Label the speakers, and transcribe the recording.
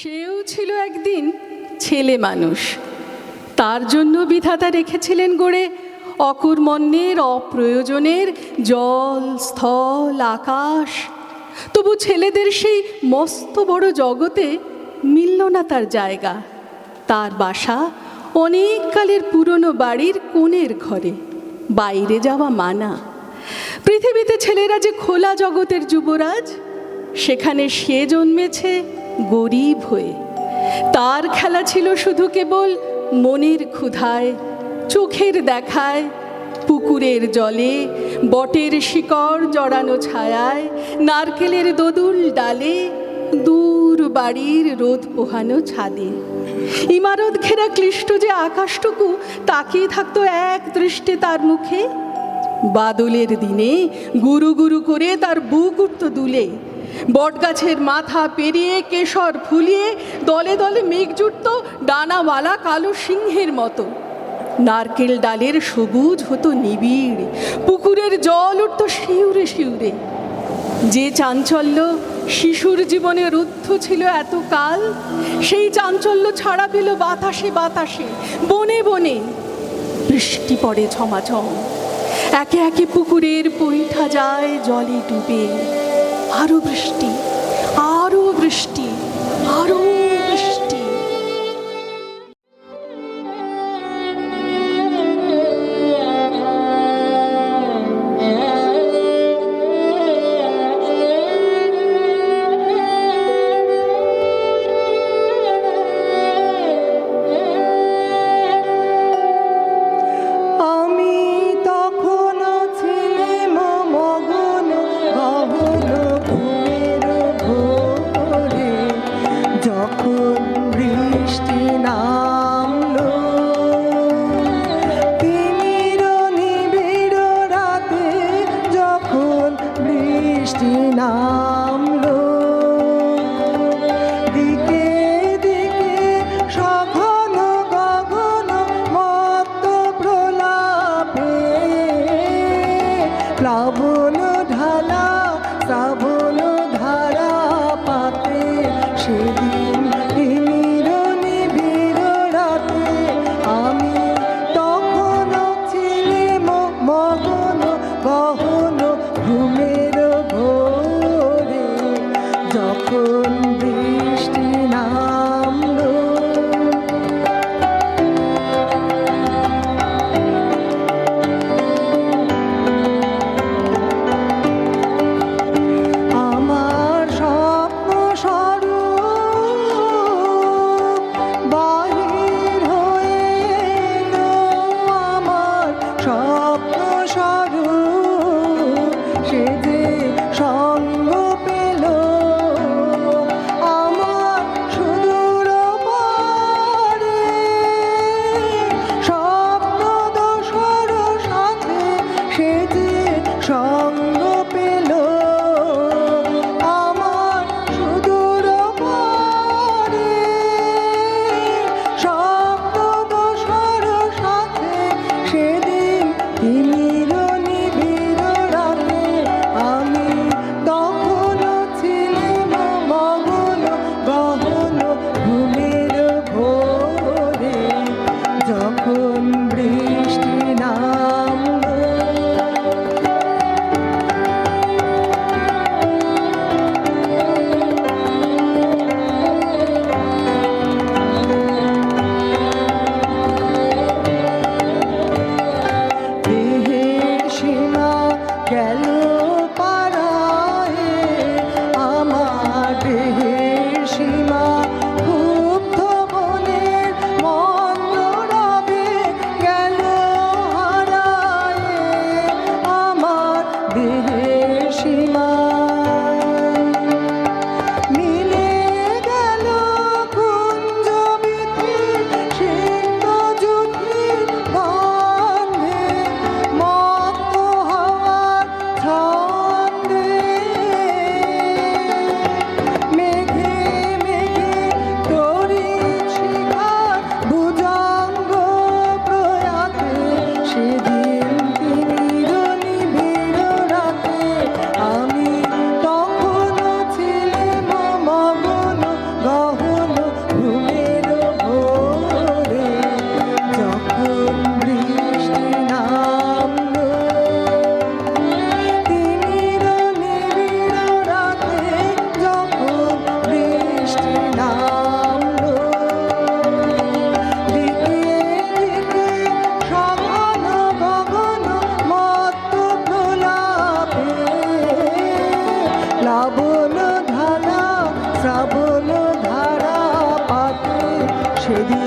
Speaker 1: সেও ছিল একদিন ছেলে মানুষ। তার জন্য বিধাতা রেখেছিলেন গড়ে অকর্মণ্যের, অপ্রয়োজনের জল, স্থল, আকাশ। তবু ছেলেদের সেই মস্ত বড় জগতে মিলল না তার জায়গা। তার বাসা অনেক কালের পুরনো বাড়ির কোণের ঘরে, বাইরে যাওয়া মানা। পৃথিবীতে ছেলেরা যে খোলা জগতের যুবরাজ, সেখানে সে জন্মেছে গরিব হয়ে। তার খেলা ছিল শুধু কেবল মনের ক্ষুধায়, চোখের দেখায়, পুকুরের জলে, বটের শিকড় জড়ানো ছায়ায়, নারকেলের দোদুল ডালে, দূর বাড়ির রোদ পোহানো ছাদে। ইমারত ঘেরা ক্লিষ্ট যে আকাশটুকু তাকিয়ে থাকতো এক দৃষ্টে তার মুখে। বাদলের দিনে গুরু গুরু করে তার বুক উঠত দুলে। বটগাছের মাথা পেরিয়ে কেশর ফুলিয়ে দলে দলে মেঘ জুটত ডানাওয়ালা কালো সিংহের মতো। নারকেল ডালের সবুজ হতো নিবিড়, পুকুরের জল উঠত শিউরে শিউরে। যে চাঞ্চল্য শিশুর জীবনে রুদ্ধ ছিল এত কাল সেই চাঞ্চল্য ছাড়া পেল বাতাসে বাতাসে, বনে বনে। বৃষ্টি পড়ে ঝমাঝম, একে একে পুকুরের পৈঠা যায় জলে ডুবে। আরও বৃষ্টি।
Speaker 2: প্লাবন সব Shiva. to the